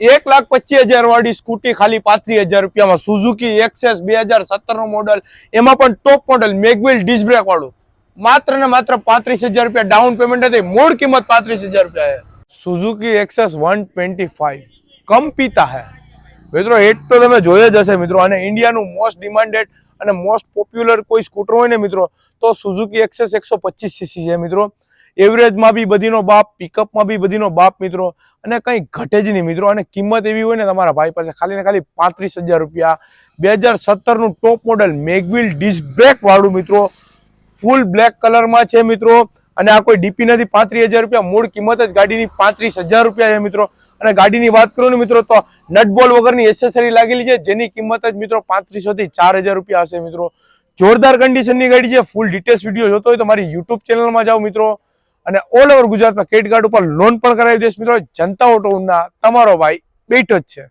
એક લાખ પચીસ હજાર વાળી સ્કૂટી ખાલી પાંત્રીસ હજાર રૂપિયામાં. સુઝુકી એક્સેસ બે હજાર સત્તર નો મોડલ એમાં પણ ટોપ મોડલ મેગવેલ ડિસ્બ્રેક વાળું. માત્ર ને માત્ર પાંત્રીસ હજાર રૂપિયા. ડાઉન પેમેન્ટ હતી મૂળ કિંમત પાંત્રીસ હજાર રૂપિયા Suzuki Access one twenty five કમ પીતા હે. મિત્રો એટ તો તમે જોઈ જ હશે મિત્રો. અને ઇન્ડિયાનું મોસ્ટ ડિમાન્ડેડ અને મોસ્ટ પોપ્યુલર કોઈ સ્કૂટર હોય ને મિત્રો, તો સુઝુકી એક્સેસ એકસો પચીસ સીસી છે મિત્રો. એવરેજમાં બી બધીનો બાપ પિકઅપમાં બી બધીનો બાપ મિત્રો, અને કંઈ ઘટે જ નહીં મિત્રો, અને કિંમત એવી હોય ને તમારા ભાઈ પાસે ખાલી ને ખાલી પાંત્રીસ હજાર રૂપિયા. બે હજાર સત્તરનું ટોપ મોડલ મેગવિલ ડિસ્ક વાળું મિત્રો ફૂલ બ્લેક કલરમાં છે મિત્રો, અને આ કોઈ ડીપી નથી, પાંત્રીસ હજાર રૂપિયા, મૂળ કિંમત જ ગાડીની પાંત્રીસ હજાર રૂપિયા છે મિત્રો. અને ગાડીની વાત કરું ને મિત્રો, તો નટબોલ વગરની એસેસરી લાગેલી છે, જેની કિંમત જ મિત્રો પાંત્રીસો થી ચાર હજાર રૂપિયા હશે મિત્રો. જોરદાર કન્ડિશનની ગાડી છે ફૂલ ડિટેલ્સ વીડિયો જોતો હોય તો મારી યુટ્યુબ ચેનલમાં જાઓ મિત્રો. અને ઓલ ઓવર ગુજરાતમાં ક્રેડિટ કાર્ડ ઉપર લોન પણ કરાવી દઈશ મિત્રો. જનતા ઓટો ના તમારો ભાઈ બેઠો જ છે.